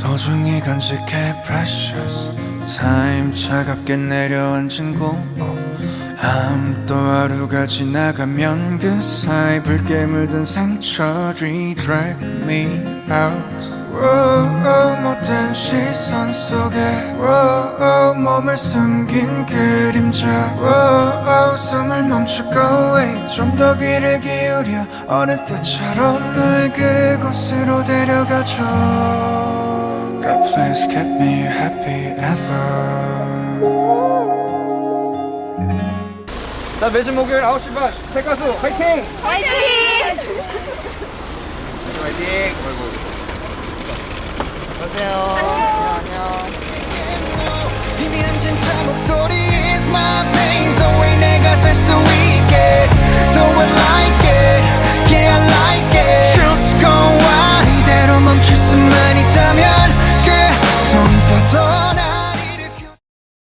소중히 간직해 precious. Time 차갑게 내려앉은 공허 함또 하루가 지나가면 그 사이 붉게 물든 상처들이 drag me out. Whoa, 못된 시선 속에. Whoa, 몸을 숨긴 그림자. Whoa, 숨을 멈추고 wait 좀더 귀를 기울여 어느 때처럼 널 그곳으로 데려가줘 place kept me happy ever. 나 매주 목요일 9시 반 색가수 화이팅! 화이팅! 화이팅! 화이팅! 아이고. 안녕하세요. 안녕. 안녕. 진짜 목소리 is my pain so 왜 내가 살 수 있게 Don't I like it Yeah I like it Truth's gone wild 이대로 멈출 수만 있다면